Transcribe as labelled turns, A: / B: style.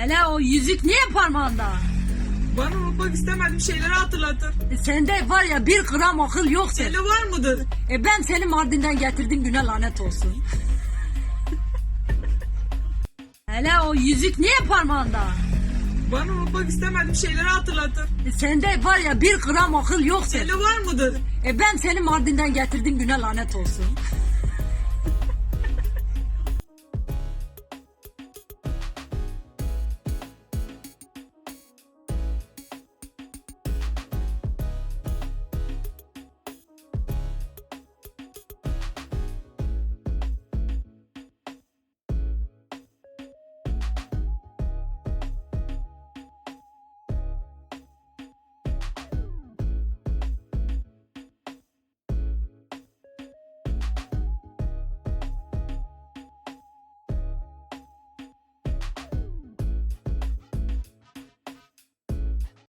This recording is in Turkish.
A: Hele o yüzük niye parmağında?
B: Bana unutmak istemediğim şeyleri hatırlatır.
A: E, sende var ya bir gram akıl yok senin.
B: Sende var mıdır?
A: E ben seni Mardin'den getirdim güne lanet olsun. Hele o yüzük niye parmağında?
B: Bana unutmak istemediğim şeyleri hatırlatır.
A: E sende var ya bir gram akıl yok senin.
B: Sende var mıdır?
A: E ben seni Mardin'den getirdim güne lanet olsun.